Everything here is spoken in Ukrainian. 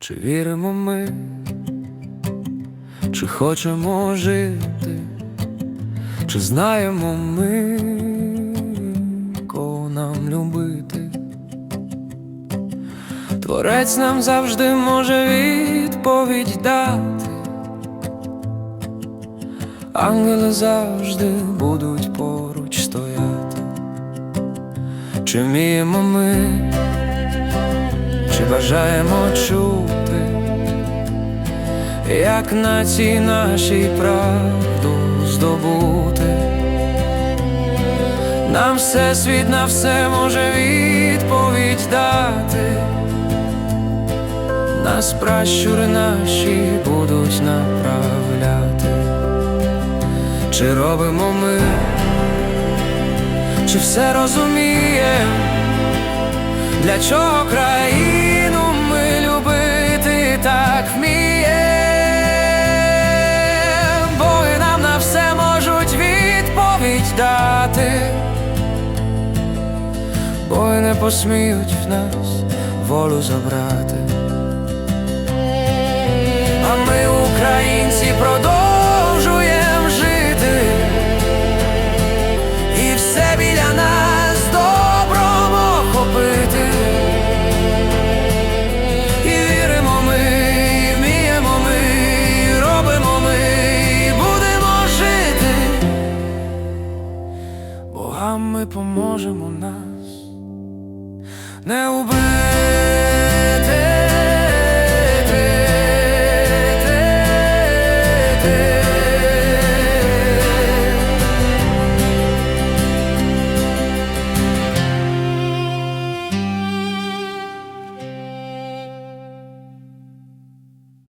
Чи віримо ми, чи хочемо жити, чи знаємо ми, кого нам любити? Творець нам завжди може відповідь дати. Ангели завжди будуть поруч стояти. Чи вміємо ми, чи бажаємо чути, як нації нашій правду здобути? Нам всесвіт на все може відповідь дати. Нас пращури наші будуть направляти. Чи робимо ми, чи все розумієм, для чого країну посміють в нас волю забрати, а ми, українці, продовжуємо жити, і все біля нас добром охопити, і віримо ми, і вміємо ми, і робимо ми, і будемо жити, богам ми поможемо нам. Não é o bem.